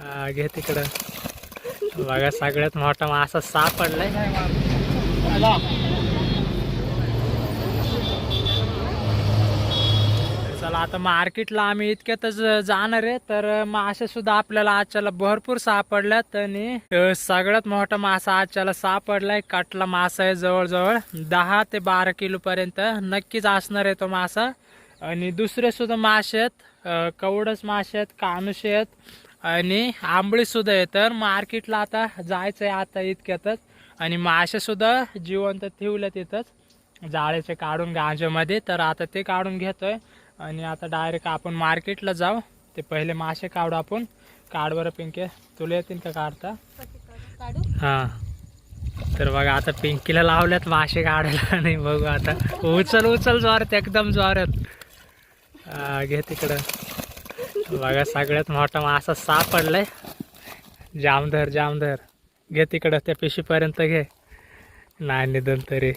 हा, घे तिकडं. बघा सगळ्यात मोठा मासा सापडलाय. चला आता मार्केटला आम्ही इतक्यातच जाणार आहे तर मासे सुद्धा आपल्याला आजच्याला भरपूर सापडल्यात आणि सगळ्यात मोठा मासा आजच्याला सापडलाय. कटला मासा आहे जवळजवळ दहा ते बारा किलो पर्यंत नक्कीच असणार आहे तो मासा. आणि दुसरे सुद्धा मासे आहेत कवडच मासे आहेत कानुशे आहेत आणि आंबळी सुद्धा आहे तर मार्केटला आता जायचं आहे आता इतक्यातच. आणि मासे सुद्धा जिवंत ठेवले तिथंच जाळ्याचे काढून गांजेमध्ये तर आता ते काढून घेतोय. आणि आता डायरेक्ट आपण मार्केटला जाऊ. ते पहिले मासे काढू आपण. काढ बरं पिंके. तुला येतील का काढता? हां. तर बघा आता पिंकीला लावल्यात मासे काढायला. नाही बघू आता. उचल उचल जोरात. एकदम जोरात. घे तिकडं. बघा सगळ्यात मोठा मासा सापडलाय. जामधर जामधर घे तिकडं त्या पिशीपर्यंत घे. नाही निधन तरी.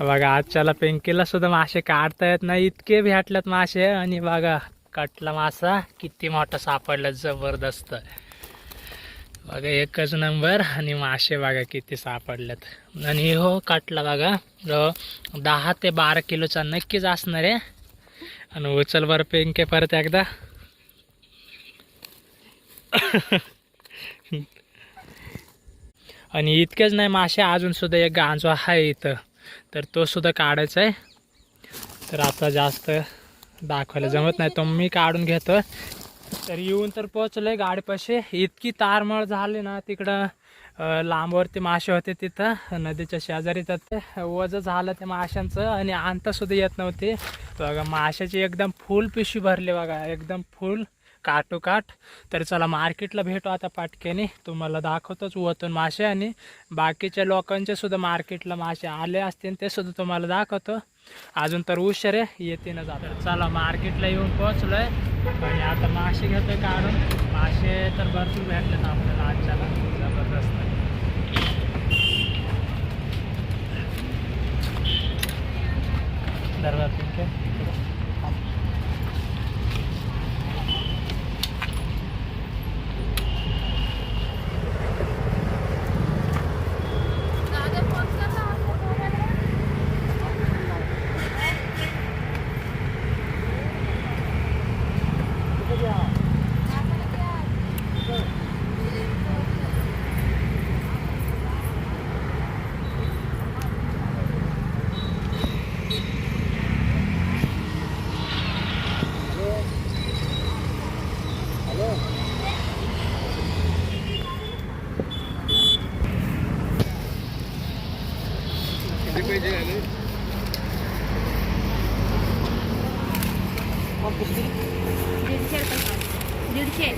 बघा आजच्याला पिंकीला सुद्धा मासे काढता येत नाही इतके भेटल्यात मासे. आणि बघा कटला मासा किती मोठा सापडला जबरदस्त. बघा एकच नंबर. आणि मासे बघा किती सापडल्यात. आणि हो कटला बघा दहा ते बारा किलोचा नक्कीच असणार आहे. आणि उचल बरं पेंके परत एकदा. आणि इतकेच नाही मासे अजून सुद्धा एक गांजो आहे इथं. तर तो सुद्धा काढायचा आहे. तर आता जास्त दाखवायला जमत नाही तो मी काढून घेतो. तर येऊन तर पोचलोय गाडीपाशी. इतकी तारमळ झाली ना तिकडं. लांबवरती मासे होते तिथं नदीच्या शेजारी तर ते वजं झालं त्या माशांचं आणि आणता सुद्धा येत नव्हते. बघा माशाची एकदम फुल पिशवी भरली बघा एकदम फुल काटोकाठ तर चला मार्केटला भेटू आता पाटक्याने. तुम्हाला दाखवतोच वतून मासे आणि बाकीच्या लोकांचे सुद्धा मार्केटला मासे आले असतील ते सुद्धा तुम्हाला दाखवतो. अजून तर उशीर आहे येते ना चला मार्केटला येऊन पोहोचलोय. आणि आता मासे घेतोय काढून. मासे तर भरपूर भेटलेत आपल्याला आजच्याला जबरदस्त दरबार पिंके दादा फोन कर ना फोन वगैरे दीडशे रुपये दीडशे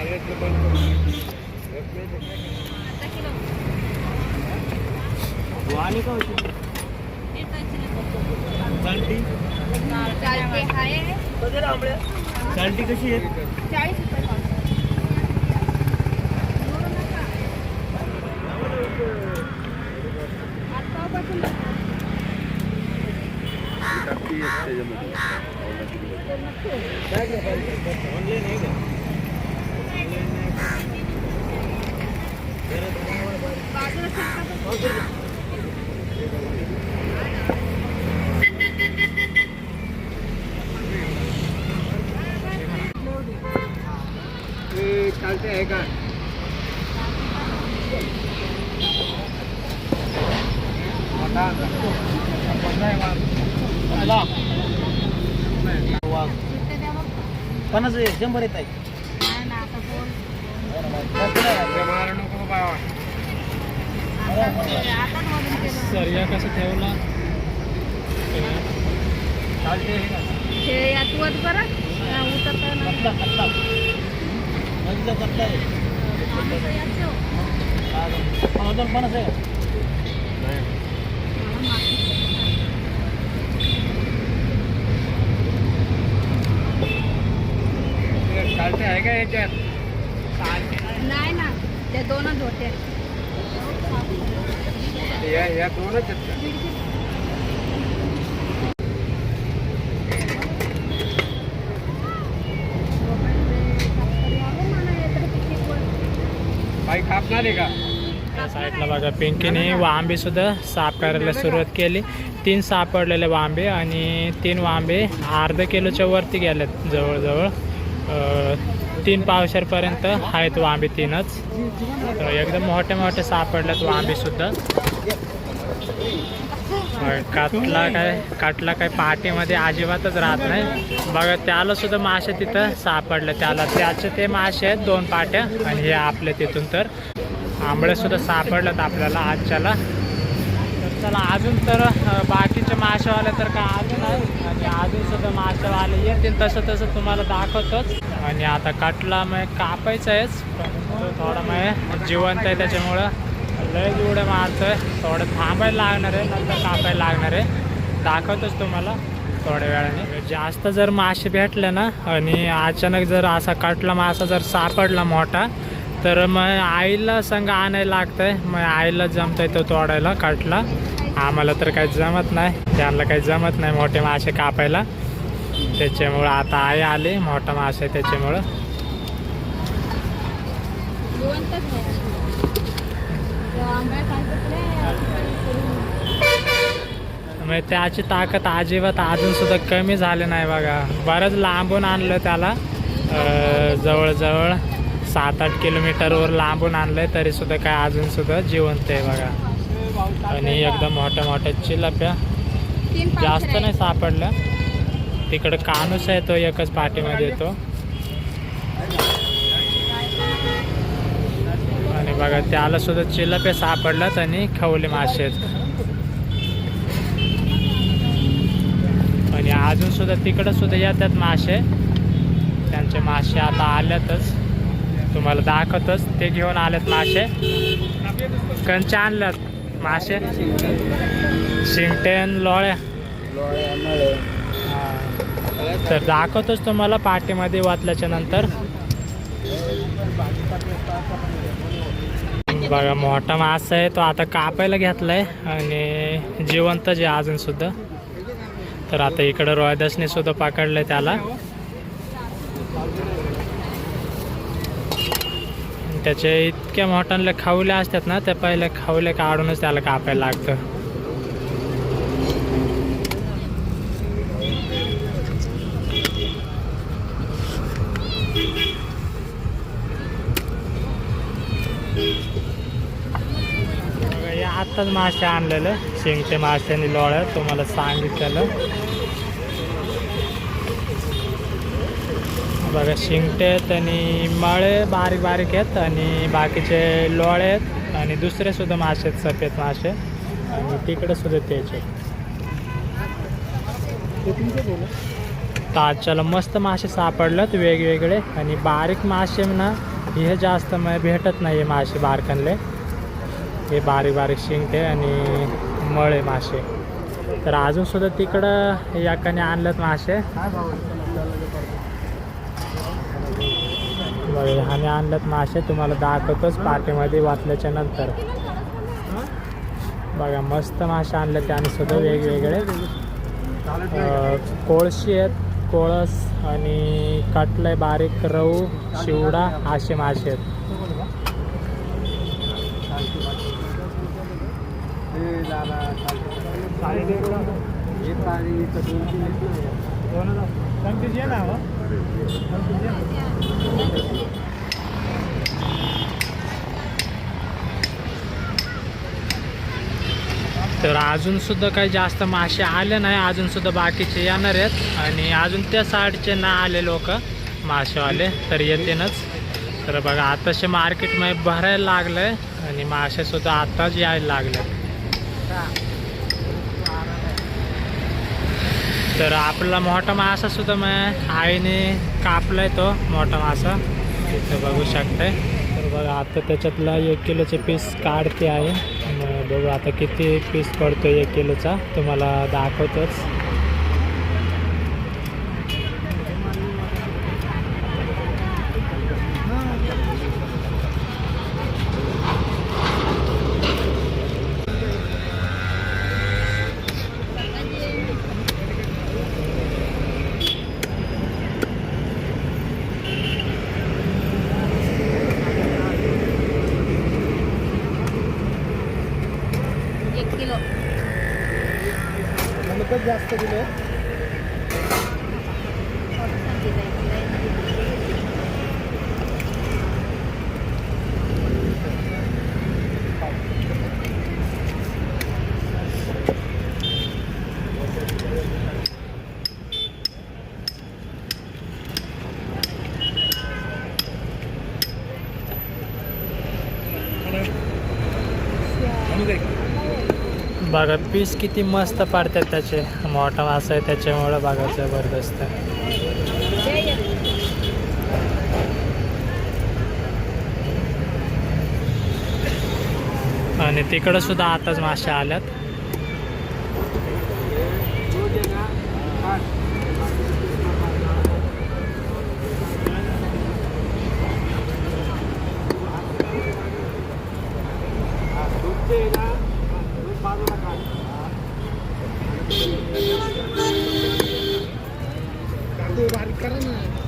अर्धा किलो चालते? आहे. चालती कशी आहे? चाळीस रुपये पाव. आत्तापासून बाजूला शिरका चालते आहे का शिरका द्या मग. पन्नास शंभर येत आहे नाही ना, आता बोल. मारा नको बाबा आता- आताच वजन केलं सर्या कसं ठेवला चालते हे का? हे यात वर बरं या उतरता ना. कत्ता, कत्ता. नदीचा कत्ता आहे. आम्ही तर यात ठेवू. हा, पण अजून पन्नास आहे का? मला माहिती चालते आहे का याच्यात नाही ना त्या दोनच होते या या दोनच आहेत आहे का? साईडला बघा पिंकीने वांबे सुद्धा साफ करायला सुरुवात केली. तीन सापडलेले वांबे आणि तीन वांबे अर्धा किलोच्या वरती गेलेत जवळजवळ. अं, तीन पावशेरपर्यंत आहेत वांबे तीनच. तर एकदम मोठे मोठे सापडलेत वांबे सुद्धा. कातला काय काटला काय पाटीमध्ये अजिबातच राहत नाही. बघा त्याला सुद्धा मासे तिथं सापडले. त्याला त्याचे ते मासे आहेत दोन पाट्या आणि हे आपले तिथून तर. आंबळेसुद्धा सापडल्यात आपल्याला आजच्याला. तर चला अजून तर बाकीचे मासेवाले तर काय अजून आणि अजूनसुद्धा मासेवाले येतील तसं तसं तुम्हाला दाखवतोच. आणि आता कटला मग कापायचं आहेच पण थोडा मग जिवंत आहे त्याच्यामुळं. लय उड्या मारतोय. थोडं थांबायला लागणार आहे नंतर कापायला लागणार आहे. दाखवतोच तुम्हाला थोड्या वेळाने. जास्त जर मासे भेटले ना आणि अचानक जर असा कटला मासा जर सापडला मोठा तर मग आईला संग आणायला लागतंय. मग आईला जमतंय तो तोडायला काटला. आम्हाला तर काही जमत नाही. त्यांना काही जमत नाही मोठे मासे कापायला. त्याच्यामुळं आता आई आली मोठा मासे त्याच्यामुळं. मग म्हणजे त्याची ताकद अजिबात अजून सुद्धा कमी झाली नाही बघा. बरंच लांबून आणलं त्याला. जवळजवळ. सात आठ किलोमीटरवर लांबून आणलंय तरी सुद्धा काय अजून सुद्धा जिवंत आहे बघा. आणि एकदम मोठ्या मोठ्या चिलप्या. जास्त नाही सापडल्या. तिकडं कानूस आहे तो एकच पाठीमध्ये येतो. आणि बघा त्याला सुद्धा चिलपे सापडल्यात आणि खवले मासे आहेत. आणि अजून सुद्धा तिकडं सुद्धा येतात मासे. त्यांचे मासे आता आल्यातच. तुम्हाला दाखवतच. ते घेऊन आलेत मासे. कंच आणल्यात मासे. शिंगटेन लोळ्या. तर दाखवतोच तुम्हाला पाठीमध्ये वाचल्याच्या नंतर. बघा मोठा मासा आहे. तो आता कापायला घेतलाय आणि जिवंत जे अजून सुद्धा. तर आता इकडं रोहिदासने सुद्धा पकडलंय त्याला. त्याचे इतक्या मोठ्याले खावले असतात ना ते पहिले खाऊले काढूनच त्याला कापायला लागतं. बघा, आत्ताच मासे आणलेलं शिंगटे मासे आणि लोळ्या तुम्हाला सांगितलेलं. बघा शिंगटे आहेत आणि मळे बारीक बारीक आहेत आणि बाकीचे लोळे आहेत आणि दुसरे सुद्धा मासे आहेत सफेद मासे. आणि तिकडे सुद्धा तेच आहेत. तर मस्त मासे सापडलेत वेगवेगळे आणि बारीक मासे ना हे जास्त मग भेटत नाही हे मासे बारकनले हे बारीक बारीक शिंगटे आणि मळे मासे. तर अजून सुद्धा तिकडं याकाने आणलेत मासे. बघा ह्याने आणलेत मासे तुम्हाला दाखवतोच पाठीमध्ये वाचल्याच्या नंतर. बघा मस्त मासे आणले त्याने सुद्धा वेगवेगळे. कोळशी आहेत कोळस आणि कटलय बारीक रहू शिवडा असे मासे आहेत. तर अजून सुद्धा काही जास्त मासे आले नाही अजून सुद्धा बाकीचे येणार आहेत. आणि अजून त्या साईडचे ना आले लोक मासेवाले तर येतीलच तर बघा आताशे मार्केटमध्ये भरायला लागलं आहे आणि मासे सुद्धा आताच यायला लागले तर आपला मोठा मासा सुद्धा मग आईने कापलाय तो मोठा मासा. इथं बघू शकताय. तर बघा आता त्याच्यातला एक किलोचे पीस काढते आहे मग बघू आता किती पीस पडतो एक किलोचा. तुम्हाला दाखवतोच एक किलो जास्त दिले आहेत बघा पीस किती मस्त पडतात त्याचे. मोठा मासा आहे त्याच्यामुळं बघा जबरदस्त आणि तिकडं सुद्धा आताच मासे आल्यात. Yeah करा ना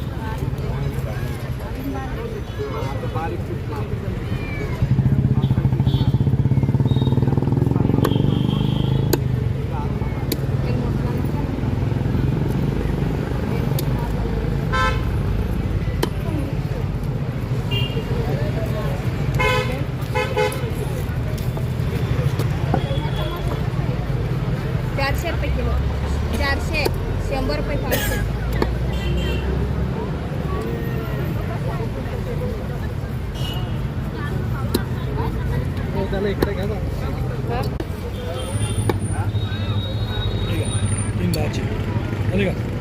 चारशे रुपये किलो. चारशे शंभर रुपये पाचशे हा? तीन दहाचे.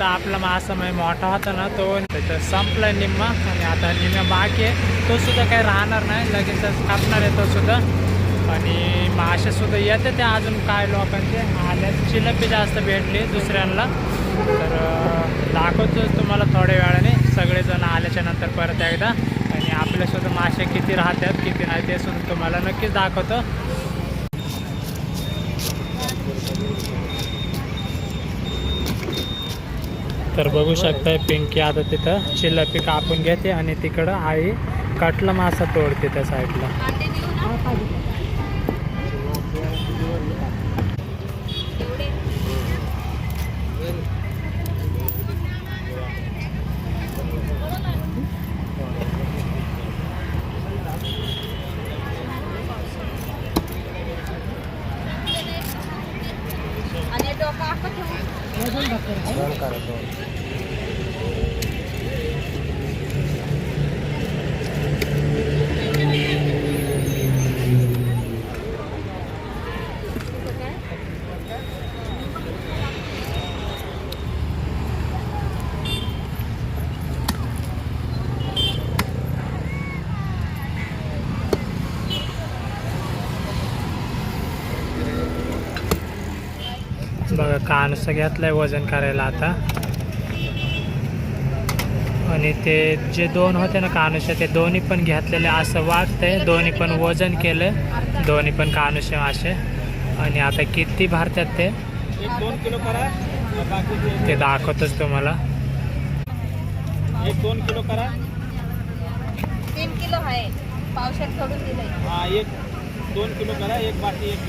आता आपला मासा म्हणजे मोठा होता ना तो त्याचं संपला निम्मा. आणि आता निम्मा बाकी आहे. तो सुद्धा काही राहणार नाही. लगेचच कापणार आहे तो सुद्धा. आणि मासे सुद्धा येते ते अजून काय लोकांचे. आल्या चिलपी जास्त भेटली दुसऱ्यांना. तर दाखवतोच दाखवतो तुम्हाला थोड्या वेळाने. सगळेजण आल्याच्यानंतर परत एकदा. आणि आपल्यासुद्धा मासे किती राहतात किती नाही ते सुद्धा तुम्हाला नक्कीच दाखवतो. तर बघू शकताय पिंकी आता तिथं चिल्लपी कापून घेते आणि तिकडं आई कटला मासा तोडते त्या साईडला. 違うからどう。कानसं घेतलंय वजन करायला आता. आणि ते जे दोन होते ना कानुष्य ते दोन्ही पण घेतलेले असं वाटतंय. दोन्ही पण वजन केलं. दोन्ही पण कानुष्य मासे. आणि आता किती भरतात ते? एक दोन किलो करा. बाकी ते दाखवतच तुम्हाला. एक दोन किलो करा. तीन किलो आहे. पावसात सोडून दिलंय. हा एक दोन किलो करा. एक बाकी एक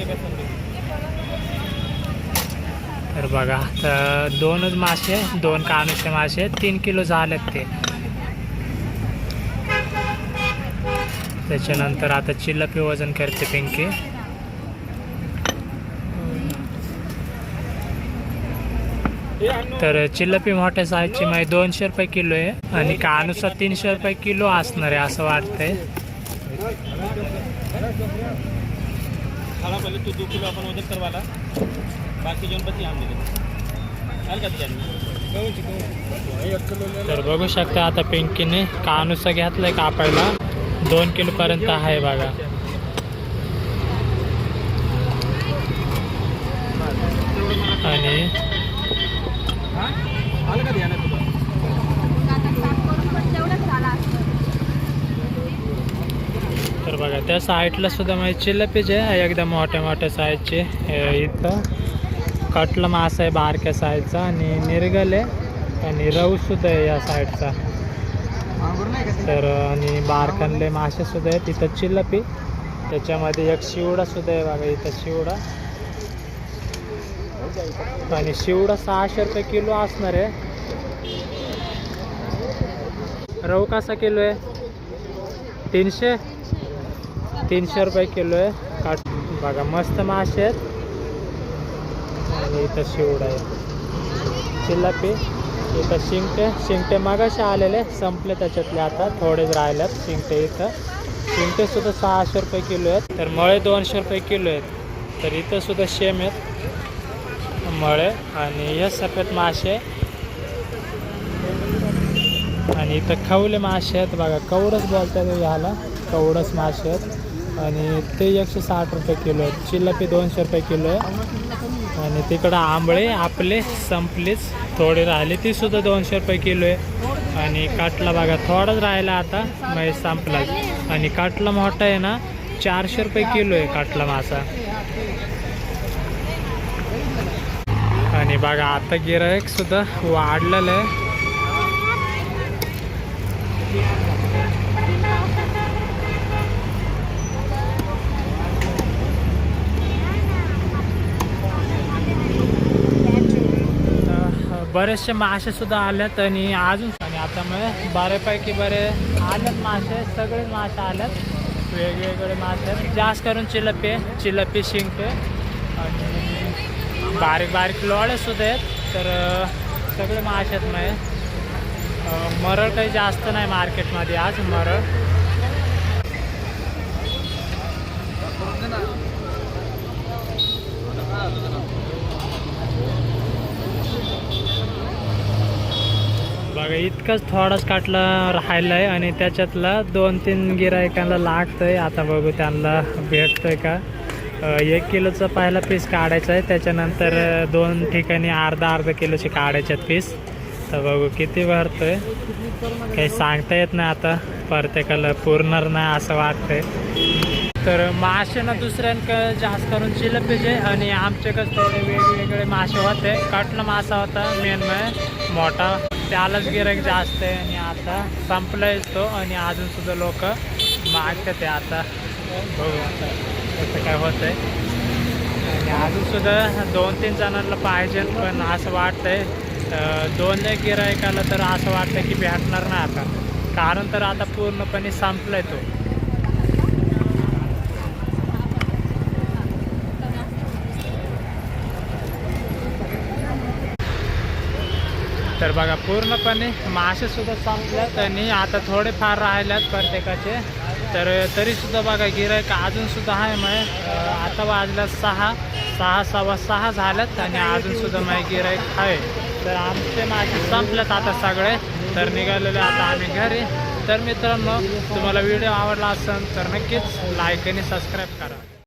तर बघा तर दोनच मासे दोन कानुसे मासे तीन किलो झालेत ते. त्याच्यानंतर आता चिल्लपी वजन करते पिंकी. तर चिल्लपी मोठ्या साईजची म्हणजे दोनशे रुपये किलो आहे आणि कानुसा तीनशे रुपये किलो असणार आहे असं वाटतंय. तू किलो आपण वजन करवाला बाकी जेवण पती आम दिले. तर बघू शकता आता पिंकीने कानुसा घेतलाय कापडला दोन किलो पर्यंत आहे बघा. आणि तर बघा त्या साईडला सुद्धा म्हणजे चिल्लपीच आहे. एकदम मोठ्या मोठ्या साईजचे इथं. कटला मासा आहे बारक्या साईडचा आणि निर्गल आहे. आणि रऊ सुद्धा आहे या साईडचा तर आणि बारकनले मासे सुद्धा तिथं चिलपी त्याच्यामध्ये एक शिवडा सुद्धा आहे बघा इथं शिवडा. आणि शिवडा सहाशे रुपये किलो असणार आहे. रऊ कसा किलो आहे? तीनशे? तीनशे रुपये किलो आहे. काट बघा मस्त मासे आहेत. आणि इथं शिवड आहे. चिल्लापी इथं शिंगटे शिंगटे मागाशी आलेले संपले त्याच्यातले आता थोडेच राहिलेत शिंगटे इथं. शिंगटे सुद्धा सहाशे रुपये किलो आहेत. तर मळे दोनशे रुपये किलो आहेत. तर इथं सुद्धा शेम आहेत. मळे आणि हे सफेद मासे. आणि इथं खवले मासे आहेत. बघा कवडच बोलतात ह्याला कवडच मासे आहेत. आणि ते एकशे साठ रुपये किलो आहेत. चिल्लपी दोनशे रुपये किलो आहे. आणि तिकडं आंबळे आपले संपलीच. थोडी राहिले ती सुद्धा दोनशे रुपये किलो आहे. आणि काटला बघा थोडाच राहिला आता म्हणजे संपलाच आणि काटला मोठा आहे ना चारशे रुपये किलो आहे काटला मासा. आणि बघा आता गिरायक सुद्धा वाढलेलं आहे तर बरेचसे मासे सुद्धा आल्यात आणि अजून आणि आता मग बऱ्यापैकी बरे आल्यात मासे सगळेच मासे आल्यात. वेगवेगळे मासे. जास्त करून चिलपे चिलपी शिंके आणि बारीक बारीक लोळे सुद्धा आहेत. तर सगळे मासे आहेत मग मरळ काही जास्त नाही मार्केटमध्ये आज मरळ. बघा इतकंच थोडाच काटला राहिलं आहे आणि त्याच्यातला दोन तीन गिरायकांना लागतंय. आता बघू त्यांना भेटतंय का? एक किलोचं पहिला पीस काढायचं आहे. त्याच्यानंतर दोन ठिकाणी अर्धा अर्धा किलोचे काढायचे आहेत पीस तर बघू किती भरतोय. काही सांगता येत नाही आता. प्रत्येकाला पुरणार नाही असं वाटतंय. तर मासे ना दुसऱ्यांक जास्त करून चिलपीचे आणि आमच्याकडे थोडे वेगवेगळे मासे होते. कटला मासा होता मेन मोठा. त्यालाच गिराईक जास्त आहे आणि आता संपलाय तो आणि अजून सुद्धा लोक मागतात ते आता. बघू आता कसं काय होत आहे आणि अजून सुद्धा दोन तीन जणांना पाहिजे पण असं वाटतंय आहे दोन एक गिरायकाला तर असं वाटतं की भेटणार नाही आता. कारण तर आता पूर्णपणे संपलाय तो. तर बघा पूर्णपणे मासेसुद्धा संपल्यात आणि आता थोडेफार राहिल्यात प्रत्येकाचे. तर तरीसुद्धा बघा गिरायक अजूनसुद्धा आहे मग आता वाजल्यात सहा सहा सव्वा सहा झाल्यात आणि अजूनसुद्धा मग गिरायक आहे. तर आमचे मासे संपल्यात आता सगळे. तर निघालेले आता आम्ही घरी. तर मित्रांनो तुम्हाला व्हिडिओ आवडला असेल तर नक्कीच लाईक आणि सबस्क्राईब करा.